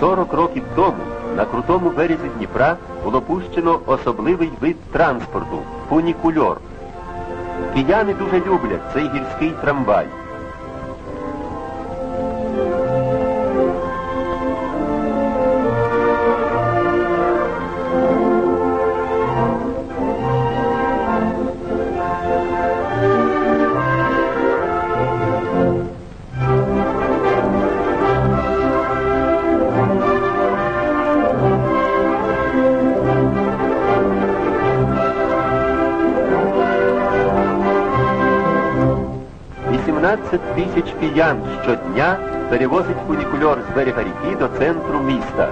40 років тому на крутому березі Дніпра було пущено особливий вид транспорту фунікульор. Кияни дуже люблять цей гірський трамвай. Вісімнадцять тисяч киян щодня перевозить фунікульор з берега ріки до центру міста.